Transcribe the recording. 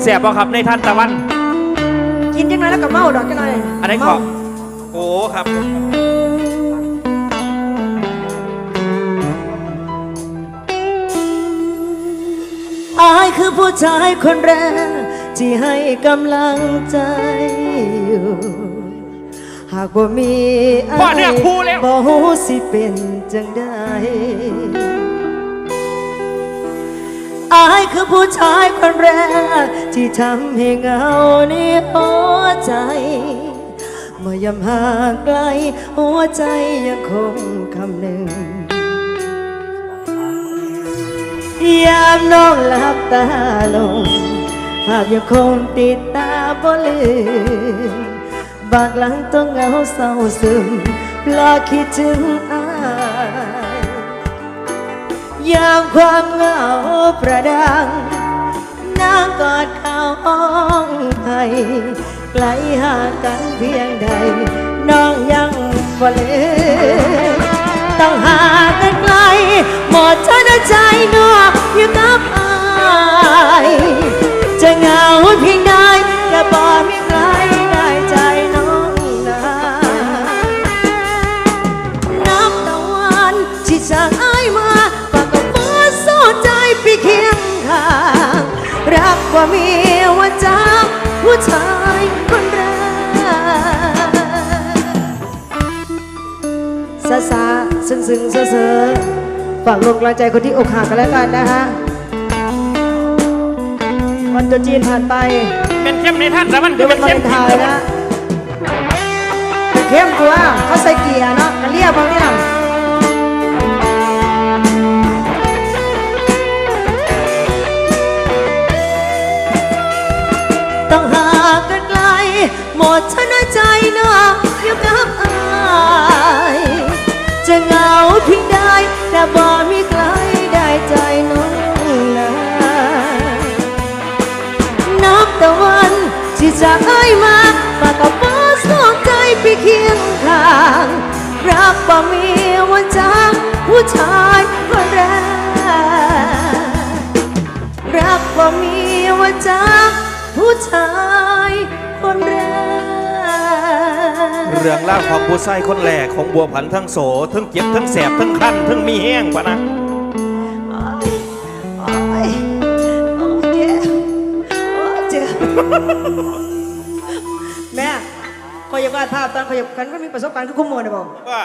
เสียบบ่ครับในท่านตะวัน กินจังไงแล้วก็เมาดอกจังไงอันไหนขอบโอ้ครับ อายคือผู้ชายคนแรกที่ให้กำลังใจอยู่ หากบ่มีพ่อเลือกคู่แล้ว บ่ฮู้สิเป็นจังได้อาย คือผู้ชายคนแรก ที่ทำให้เงาในหัวใจ เมื่อยามห่างไกล หัวใจยังคงคำหนึ่ง ยามน้องหลับตาลง ภาพยังคงติดตาบ่ลืมบากหลังต้องเหงาเศร้าซึมเพราะคิดถึงอาย ยามความเหงาประดัง นางกอดเข่าอ้องไห้ไกลห่างกันเพียงใด น้องยังบ่ลืมต้องหากันไกล หมดเธอใจนอกอยู่กับ รักกว่ามีว่าจากผู้ชายคนแรกซาซาซึ้งซึ้งเซ่อเซ่อฝากลงกำลังใจคนที่อกหักกันแล้วกันนะฮะวันตรุษจีนผ่านไป เป็นเข้มในท่านตะวันเดี๋ยวเป็วันนวาเข้เลมนไทน์นะเข้มตัวเขาใส่เกียร์เนาะกันเรียบา ดชนะใจนะอยู่กับอายจะเหงาเพียงใดแต่บ่มีใครได้ใจน้องนะนับตะวันที่จากอ้ยมาฝากกับฟ้าสองใจไปเคียงข้างรักบ่มีวันจากผู้ชายคนแรกรักว่มีว่าจากผู้ชายคนแรก เรื่องเล่าวของผู้ชายคนแรกของบัวผันทั้งโสทั้งเจ็บทั้งแสบทั้งคันทั้งมีแห้งปะนะโอ๊ยโอ๊ยโอ๊ยเจ็บโอ๊ยเจ็บแม่ขอยอยากวาดภาพตอนขอยอยากกันก็มีประสบการณ์คือคุ้มมวลนะบอก ว่า